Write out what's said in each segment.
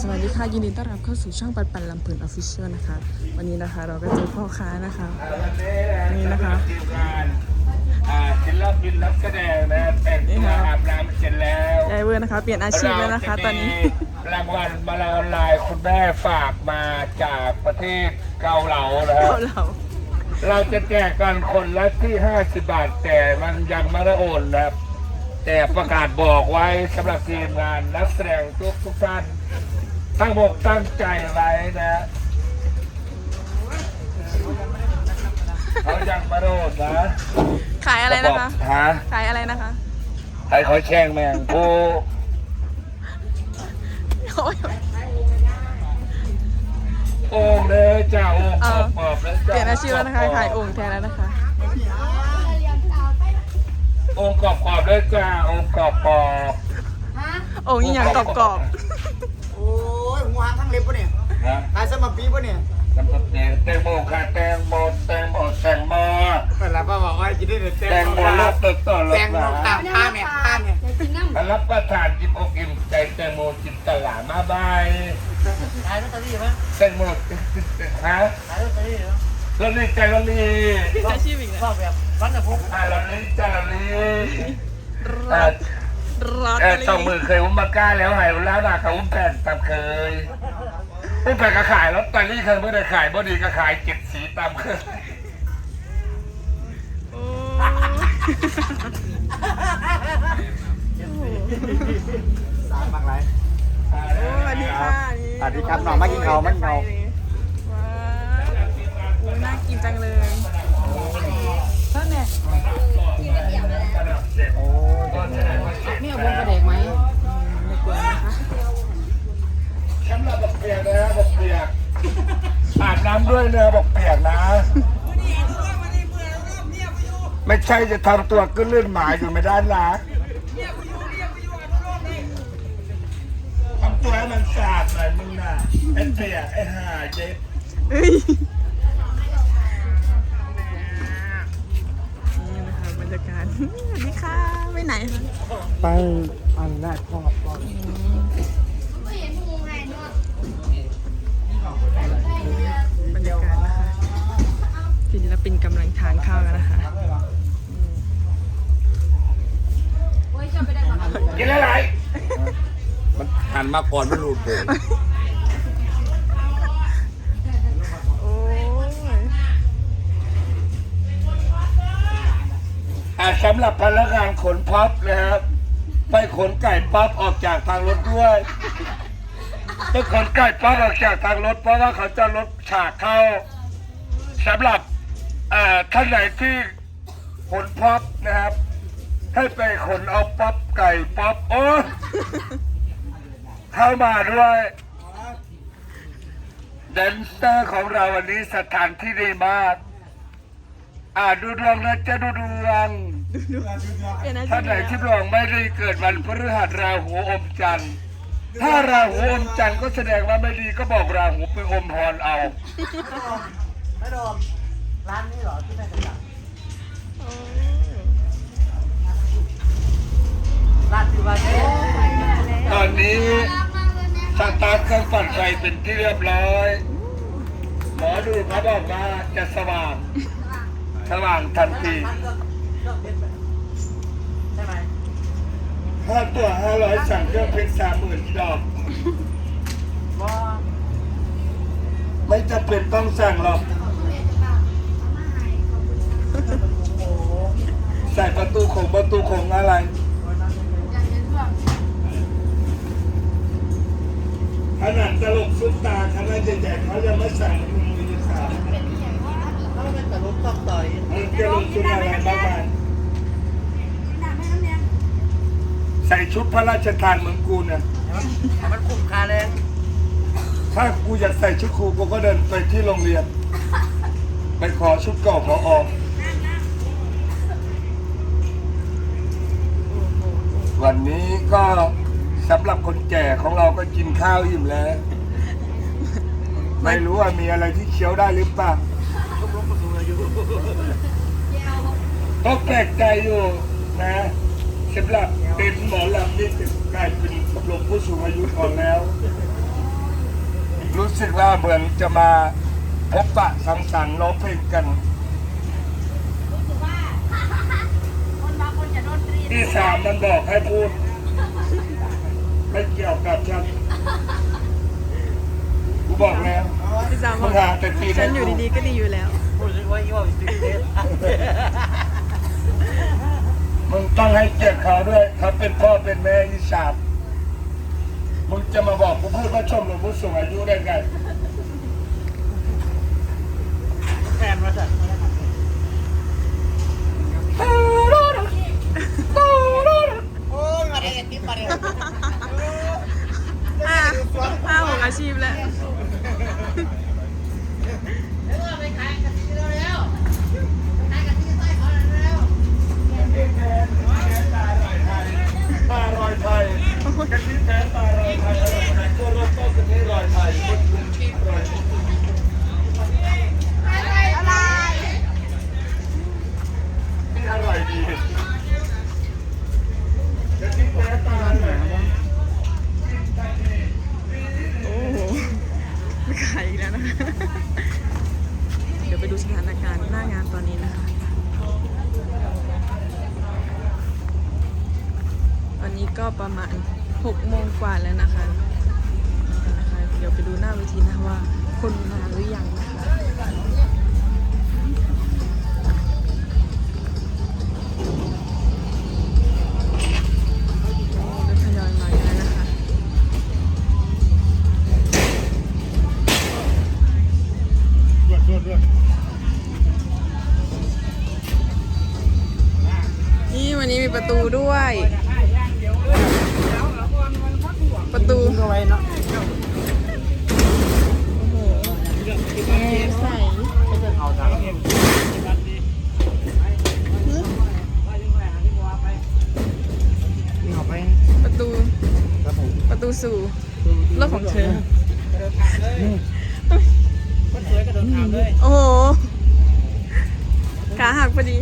สวัสดีค่ะ ยินดีต้อนรับเข้าสู่ช่องปันปันลำเพลินออฟฟิเชียลนะคะ วันนี้นะคะเราก็เจอพ่อค้านะคะ นี่นะคะทีมงานอ่าศิลปินนักแสดงนะแต่งตัวอาบน้ำเสร็จแล้วยายเวอร์นะคะ เปลี่ยนอาชีพแล้วนะคะ ตอนนี้รางวัลมาลาออนไลน์คุณแม่ฝากมาจากประเทศเกาเหลานะคเรารับเราเราจะแจกกันคนละที่ 50 บาท แต่มันยังไม่ได้โอนนะครับแต่ประกาศบอกไว้สำหรับทีมงานนักแสดงทุกทุกท่าน ตั้งบกตั้งใจไว้นะเขายังไม่ได้โอนนะขายอะไรนะคะ ฮะขายอะไรนะคะใครเขาแช่งแมงกูโอ้ยโอ่งเลยจ้าโอ่งเออปอบๆเลยเปจ้าลี่ยนอาชีพแล้วนะคะ ขายโอ่งแทนแล้วนะคะ โอ่งกรอบๆเลยจ้าโอ่งกรอบโอ่งยิ่งอย่างกรอบกรอบ โอ้ยหัวหาง ทั้งเล็บปะเนี่ยๆนะตายสมปีปะเนี่ยแตงโมแตงโมค่ะแตงโมแตงโมแตงโมเปิดแล้วป้าบอกว่าจะได้แต่แตงโมโลกตึกต่อรแตถงโมนะตามข้างเนี่ยข้างเนี่ยถ้ารับประทานจิบอกอิ่มใจแตงโมจินตลามาบายขายลอตเตอรี่ปะแตงโมฮะขายลอตเตอรี่ปะลอลี่ใจลอลี่ๆอาชีพอีกชอบแบบวันละพกอ่าลอลี่ใจลอลี่รออ่าดรอดเออสองมือเคยอุ้มมาก้าแล้วหายแล้วนะเขาอุ้มแผ่นตามเคย อุ้มแผ่นก็ขายลอตเตอรี่เคยเมื่อได้ขายบ่ดีก็ขายเจ็ดสีตามเคยโอ้สามบางไรโอ้สวัสดีค่ะนี่สวัสดีครับน้องมากินข้าวมากินข้าว ว้าวโอ้น่ากินจังเลยท่านเนี่ย โอ้ย นี่เอาบงกระเด็กไหมไม่กลัวนะคะ สำหรับบอกเปียกนะบอกเปียกอาบน้ำ ด้วยนะบอกเปียกนะ ไม่ใช่จะทำตัวขึ้นลื่นหมาอยู่ไม่ได้นะทำตัวให้มันสะอาดหน่อยมึงน่ะไอ้เปียกไอ้ห่าเย็ดเอ้ยนี่นะคะบรรยากาศสวัสดีค่ะไปไหนคะไปอันแรกพ่อพ่อบร รยากาศนะคะศิลปินกำลังทานข้าวกันนะคะกินอะไรมันหันมาก่อนไม่รู้เลยโอ้ยอ่าสำหรับพนักงานขนพับนะครับ ไปขนไก่ปั๊บออกจากทางรถด้วย ไปขนไก่ปั๊บออกจากทางรถ เพราะว่าเขาจะลดฉากเข้าสำหรับอ่าท่านไหนที่ขนพับนะครับ ให้ไปขนเอาปั๊บไก่ปั๊บโอ้ยเข้ามาด้วยแดนเซอร์ของเราวันนี้สถานที่ดีมากอ่าดูดวงนะจะดูดวงเปลี่ยนอาชีท่านพไหนแล้วที่ดวงไม่ได้เกิดวันพฤหัสราหูอมจันทร์ ถ้าราหูอมจันทร์ก็แสดงว่าไม่ดีก็บอกราหูไปอมพรเอา ไม่โดมร้านนี้เหรอที่แม่จะจัดโอ้ร้านที่ว่าเจ๊ตอนนี้สตาร์ทเครื่องปั่นไฟเป็นที่เรียบร้อย หมอดูเขาบอกว่าจะสว่าง สว่างทันทีใช่ไหม ค่าตัวห้าร้อยสั่งเครื่องเพชรสามหมื่นดอก ว่าไม่จำเป็นต้องสั่งหรอกใส่ประตูของประตูของอะไร ขนาดตลกซุปตาคณะใหญ่ๆเขายังไม่สั่งมือจะสาม ถ้าเป็นแต่รถต้องต่อย มึงจะลงทุนอะไรบ้างไหม ใส่ชุดพระราชทานเหมือนกูเนี่ยมันคุ้มค่าแรงถ้ากูอยากใส่ชุดครูกูก็เดินไปที่โรงเรียน ไปขอชุดเก่าพออวันนี้ก็สำหรับคนแก่ของเราก็กินข้าวอิ่มแล้ว ไม่รู้ว่ามีอะไรที่เคี้ยวได้หรือเปล่าทุกรถก็สูงอายุก็แปลกใจอยู่นะสำหรับ เป็นหมอลำนี่จะกลายเป็นชมรมผู้สูงอายุก่อนแล้วสึกว่าเหมือนจะมาพบปะสังสรรค์ร้องเพลงกันที่สามมันบอกให้พูด ไม่เกี่ยวกับฉันกูบอกแล้วพี่สาวบมึอกงหาแต่ตีฉันอยู่ดีๆก็ดีอยู่แล้วพูดว่ายี่ห้อสติ๊กเกอร์ มึงต้องให้เกียรติเขาด้วยเขาเป็นพ่อเป็นแม่อีสามมึงจะมาบอกกูพูดว่าชมหรือผู้สูงอายุได้ไงแฟนมาสั่งโอ้ยมาเรียนติ๊บมาเรียนอ่าห้าของอาชีพแล้ว โอ้โหไม่ขายอีกแล้วนะคะ เดี๋ยวไปดูสถานการณ์หน้างานตอนนี้นะคะ ตอนนี้ก็ประมาณ 6โมงกว่าแล้วนะคะนะคะ เดี๋ยวไปดูหน้าเวทีนะว่าคนมาหรือยังนะคะโอ้เริ่มทยอยมากันแล้วนะคะนี่วันนี้มีประตูด้วย ประตูทิ้งเอาไว้เนาะโอ้โหแอร์ใสไม่ใช่เขาทำนี่เอาไปประตู ครับผมประตูสู่โลกของเธอคนสวยก็โดนถามเลย โอ้โห ขาหักพอดี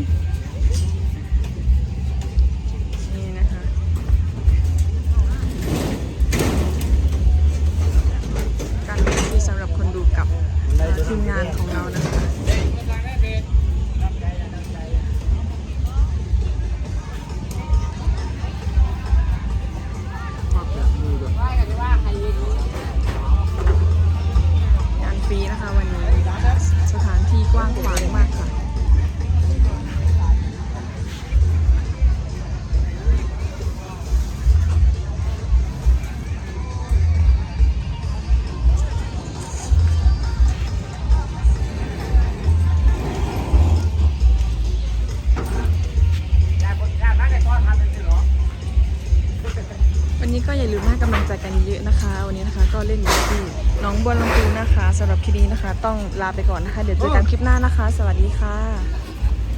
เยอะนะคะ วันนี้นะคะก็เล่นอยู่ที่น้องบัวลำพูนะคะสำหรับคลิปนี้นะคะ ต้องลาไปก่อนนะคะ เดี๋ยวเจอกันคลิปหน้านะคะ สวัสดีค่ะ